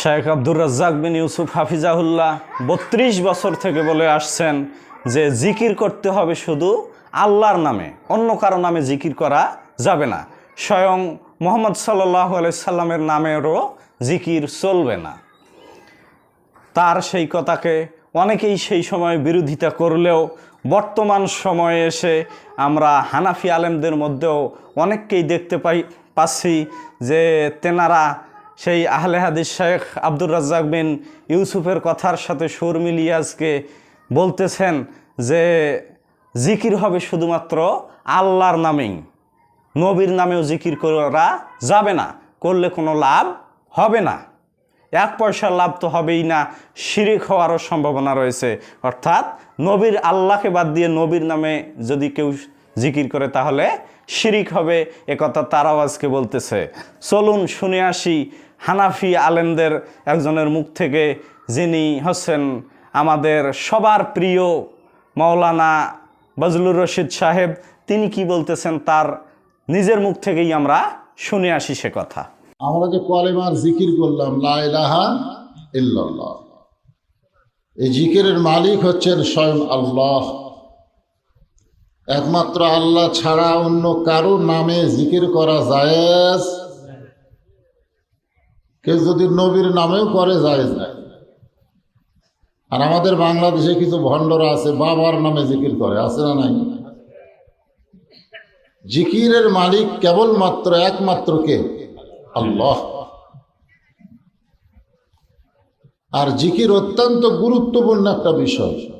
শেখ আব্দুর রাজ্জাক বিন ইউসুফ হাফিজাহুল্লাহ বত্রিশ বছর থেকে বলে আসছেন যে জিকির করতে হবে শুধু আল্লাহর নামে, অন্য কারও নামে জিকির করা যাবে না। স্বয়ং মোহাম্মদ সাল্লাহ সাল্লামের নামেরও জিকির চলবে না। তার সেই কথাকে অনেকেই সেই সময় বিরোধিতা করলেও বর্তমান সময়ে এসে আমরা হানাফি আলেমদের মধ্যেও অনেককেই দেখতে পাই, পাচ্ছি যে তেনারা সেই আহলে হাদিস শেখ আব্দুর রাজ্জাক বিন ইউসুফের কথার সাথে সুর মিলিয়ে আজকে বলতেছেন যে জিকির হবে শুধুমাত্র আল্লাহর নামেই। নবীর নামেও জিকির করা যাবে না, করলে কোনো লাভ হবে না। এক পয়সার লাভ তো হবেই না, শিরিক হওয়ারও সম্ভাবনা রয়েছে। অর্থাৎ নবীর আল্লাহকে বাদ দিয়ে নবীর নামে যদি কেউ জিকির করে তাহলে শিরিক হবে একথা তারাও আজকে বলতেছে। চলুন শুনে আসি হানাফি আলেমদের একজনের মুখ থেকে যিনি হচ্ছেন আমাদের সবার প্রিয় মাওলানা বজলুর রশিদ সাহেব, তিনি কি বলতেছেন তার নিজের মুখ থেকেই আমরা শুনে আসি সে কথা। আমরা যে কলেমার জিকির করলাম এই জিকিরের মালিক হচ্ছেন স্বয়ং আল্লাহ। একমাত্র আল্লাহ ছাড়া অন্য কারও নামে জিকির করা জায়েজ কেউ যদি নবীর নামেও করে, যায় নাই আর আমাদের বাংলাদেশে কিছু ভণ্ডরা আছে, বাবার নামে জিকির করে, আছে না নাই? জিকিরের মালিক কেবলমাত্র একমাত্র কে? আল্লাহ। আর জিকির অত্যন্ত গুরুত্বপূর্ণ একটা বিষয়।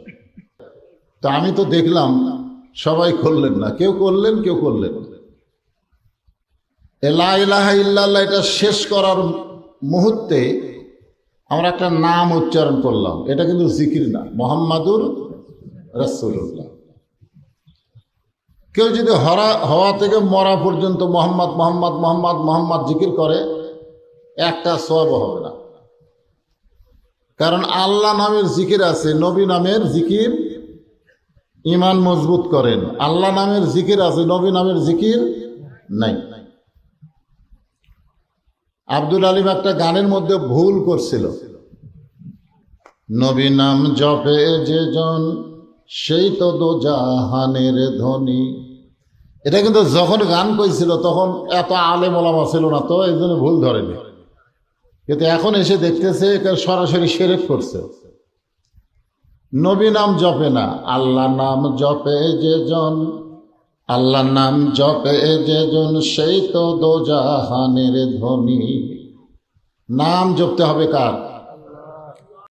তো আমি তো দেখলাম, সবাই করলেন না। কেউ করলেন কেউ করলেন না। এ লা ইলাহা ইল্লাল্লাহ, এটা শেষ করার মুহূর্তে আমরা একটা নাম উচ্চারণ করলাম। এটা কিন্তু জিকির না। মোহাম্মদুর রসুল্লাহ কেউ যদি হরা, হওয়া থেকে মরা পর্যন্ত মোহাম্মদ মোহাম্মদ মোহাম্মদ মোহাম্মদ জিকির করে, একটা সব হবে না। কারণ আল্লাহ নামের জিকির আছে, নবী নামের জিকির ইমান মজবুত করেন। আল্লাহ নামের জিকির আছে, নবী নামের জিকির নাই। আব্দুল আলিম একটা গানের মধ্যে ভুল করছিল। নবী নাম জপে যে জন, সেই তো দো জাহানের ধ্বনি এটা কিন্তু যখন গান কইছিল তখন এত আলে ওলামা ছিল না তো, এই জন্য ভুল ধরেনি। কিন্তু এখন এসে দেখতেছে সরাসরি সেরেক করছে। নবী নাম জপে না, আল্লাহ নাম জপে যে জন আল্লাহ নাম জপে যে জন সেই তো দোজাহানের ধনী নাম জপতে হবে কার?